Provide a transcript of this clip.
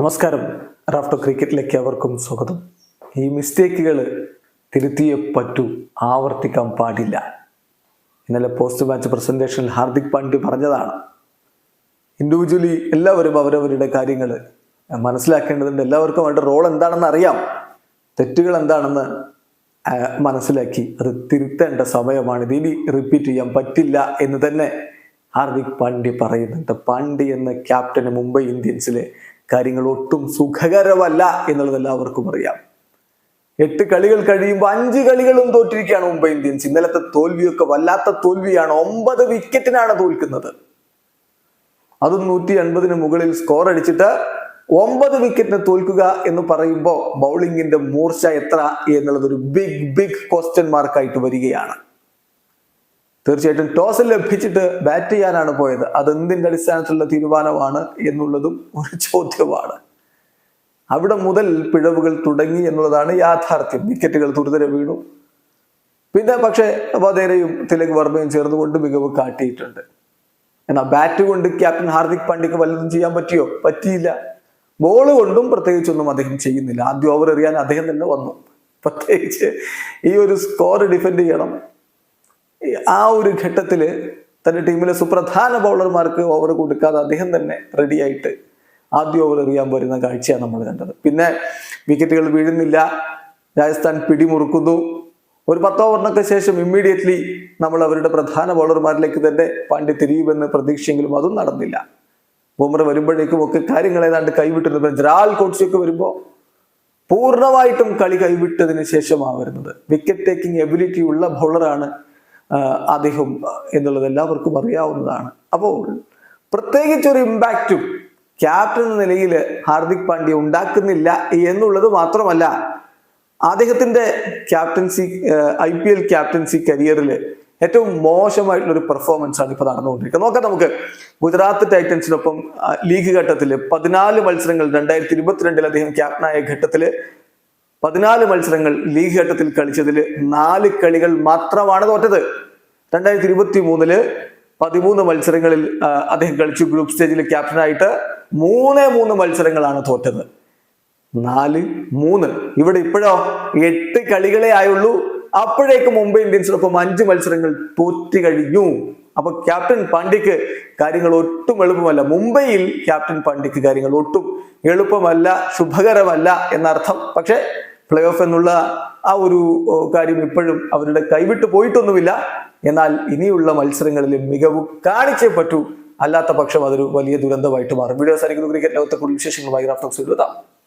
നമസ്കാരം. റാഫ്റ്റർ ക്രിക്കറ്റിലേക്ക് അവർക്കും സ്വാഗതം. ഈ മിസ്റ്റേക്കുകൾ തിരുത്തിയേ പറ്റൂ. ആവർത്തിക്കാൻ പാടില്ല. ഇന്നലെ പോസ്റ്റ് മാച്ച് പ്രസന്റേഷനിൽ ഹാർദിക് പാണ്ഡ്യ പറഞ്ഞതാണ്. ഇൻഡിവിജ്വലി എല്ലാവരും അവരവരുടെ കാര്യങ്ങൾ മനസ്സിലാക്കേണ്ടതുണ്ട്. എല്ലാവർക്കും അവരുടെ റോൾ എന്താണെന്ന് അറിയാം. തെറ്റുകൾ എന്താണെന്ന് മനസ്സിലാക്കി അത് തിരുത്തേണ്ട സമയമാണ് ഇനി റിപ്പീറ്റ് ചെയ്യാൻ പറ്റില്ല എന്ന് തന്നെ ഹാർദിക് പാണ്ഡ്യ പറയുന്നുണ്ട്. പാണ്ഡ്യ എന്ന ക്യാപ്റ്റന് മുംബൈ ഇന്ത്യൻസിലെ കാര്യങ്ങൾ ഒട്ടും സുഖകരമല്ല എന്നുള്ളത് എല്ലാവർക്കും അറിയാം. എട്ട് കളികൾ കഴിയുമ്പോൾ അഞ്ച് കളികളും തോറ്റിരിക്കുകയാണ് മുംബൈ ഇന്ത്യൻസ്. ഇന്നലത്തെ തോൽവിയൊക്കെ വല്ലാത്ത തോൽവിയാണ്. ഒമ്പത് വിക്കറ്റിനാണ് തോൽക്കുന്നത്. അതും നൂറ്റി അൻപതിന് മുകളിൽ സ്കോർ അടിച്ചിട്ട് ഒമ്പത് വിക്കറ്റിന് തോൽക്കുക എന്ന് പറയുമ്പോൾ ബൗളിങ്ങിന്റെ മൂർച്ച എത്ര എന്നുള്ളത് ഒരു ബിഗ് ബിഗ് ക്വസ്റ്റ്യൻ മാർക്കായിട്ട് വരികയാണ്. തീർച്ചയായിട്ടും ടോസ് ലഭിച്ചിട്ട് ബാറ്റ് ചെയ്യാനാണ് പോയത്. അത് എന്തിന്റെ അടിസ്ഥാനത്തിലുള്ള തീരുമാനമാണ് എന്നുള്ളതും ഒരു ചോദ്യമാണ്. അവിടെ മുതൽ പിഴവുകൾ തുടങ്ങി എന്നുള്ളതാണ് യാഥാർത്ഥ്യം. വിക്കറ്റുകൾ തുരുതര വീണു. പിന്നെ പക്ഷേ വധേരയും തിലക് വർമ്മയും ചേർന്നുകൊണ്ട് മികവ് കാട്ടിയിട്ടുണ്ട്. എന്നാൽ ബാറ്റ് കൊണ്ട് ക്യാപ്റ്റൻ ഹാർദിക് പാണ്ഡ്യക്ക് വല്ലതും ചെയ്യാൻ പറ്റിയോ? പറ്റിയില്ല. ബോൾ കൊണ്ടും പ്രത്യേകിച്ചൊന്നും അദ്ദേഹം ചെയ്യുന്നില്ല. ആദ്യം ഓവർ എറിയാൻ അദ്ദേഹം തന്നെ വന്നു. പ്രത്യേകിച്ച് ഈ ഒരു സ്കോർ ഡിഫെൻഡ് ചെയ്യണം. ആ ഒരു ഘട്ടത്തിൽ തന്റെ ടീമിലെ സുപ്രധാന ബൗളർമാർക്ക് ഓവർ കൊടുക്കാതെ അദ്ദേഹം തന്നെ റെഡിയായിട്ട് ആദ്യ ഓവർ എറിയാൻ വരുന്ന കാഴ്ചയാണ് നമ്മൾ കണ്ടത്. പിന്നെ വിക്കറ്റുകൾ വീഴുന്നില്ല. രാജസ്ഥാൻ പിടിമുറുക്കുന്നു. ഒരു പത്ത് ഓവറിനൊക്കെ ശേഷം ഇമ്മീഡിയറ്റ്ലി നമ്മൾ അവരുടെ പ്രധാന ബൗളർമാരിലേക്ക് തന്നെ പാണ്ഡ്യ തിരിയുമെന്ന് പ്രതീക്ഷയെങ്കിലും അതും നടന്നില്ല. ബുംറ വരുമ്പോഴേക്കും ഒക്കെ കാര്യങ്ങൾ ഏതാണ്ട് കൈവിട്ടിരുന്നു ജറാൽ കോട്സിയൊക്കെ വരുമ്പോൾ പൂർണമായിട്ടും കളി കൈവിട്ടതിന് ശേഷമാണ് വരുന്നത്. വിക്കറ്റ് ടേക്കിംഗ് എബിലിറ്റി ഉള്ള ബൗളറാണ് അദ്ദേഹം എന്നുള്ളത് എല്ലാവർക്കും അറിയാവുന്നതാണ്. അപ്പോൾ പ്രത്യേകിച്ച് ഒരു ഇമ്പാക്റ്റും ക്യാപ്റ്റൻ എന്ന നിലയിൽ ഹാർദിക് പാണ്ഡ്യ ഉണ്ടാക്കുന്നില്ല എന്നുള്ളത് മാത്രമല്ല അദ്ദേഹത്തിന്റെ captaincy I P L captaincy കരിയറിൽ ഏറ്റവും മോശമായിട്ടുള്ള ഒരു പെർഫോമൻസ് ആണ് ഇപ്പോൾ നടന്നുകൊണ്ടിരിക്കുന്നത്. നോക്കാം നമുക്ക് ഗുജറാത്ത് ടൈറ്റൻസിനൊപ്പം ലീഗ് ഘട്ടത്തിൽ പതിനാല് മത്സരങ്ങൾ രണ്ടായിരത്തി ഇരുപത്തിരണ്ടിൽ അദ്ദേഹം ക്യാപ്റ്റനായ ഘട്ടത്തിൽ പതിനാല് മത്സരങ്ങൾ ലീഗ് ഘട്ടത്തിൽ കളിച്ചതിൽ നാല് കളികൾ മാത്രമാണ് തോറ്റത്. രണ്ടായിരത്തി ഇരുപത്തി മൂന്നിൽ പതിമൂന്ന് മത്സരങ്ങളിൽ അദ്ദേഹം കളിച്ചു ഗ്രൂപ്പ് സ്റ്റേജിൽ ക്യാപ്റ്റനായിട്ട് മൂന്ന് മൂന്ന് മത്സരങ്ങളാണ് തോറ്റത്. നാല് മൂന്ന്. ഇവിടെ ഇപ്പോഴോ എട്ട് കളികളെ ആയുള്ളൂ. അപ്പോഴേക്ക് മുംബൈ ഇന്ത്യൻസിനൊപ്പം അഞ്ച് മത്സരങ്ങൾ തോറ്റു കഴിഞ്ഞു. അപ്പൊ ക്യാപ്റ്റൻ പാണ്ഡ്യക്ക് കാര്യങ്ങൾ ഒട്ടും എളുപ്പമല്ല. മുംബൈയിൽ ക്യാപ്റ്റൻ പാണ്ഡ്യക്ക് കാര്യങ്ങൾ ഒട്ടും എളുപ്പമല്ല ശുഭകരമല്ല എന്നർത്ഥം. പക്ഷെ പ്ലേ ഓഫ് എന്നുള്ള ആ ഒരു കാര്യം ഇപ്പോഴും അവരുടെ കൈവിട്ട് പോയിട്ടൊന്നുമില്ല. എന്നാൽ ഇനിയുള്ള മത്സരങ്ങളിൽ മികവ് കാണിച്ചേ പറ്റൂ. അല്ലാത്ത പക്ഷം അതൊരു വലിയ ദുരന്തമായിട്ട് മാറും. വീഡിയോ സാധിക്കുന്നു ക്രിക്കറ്റ് ലോകത്തെ കൂടുതൽ വിശേഷങ്ങളുമായി എഴുതാം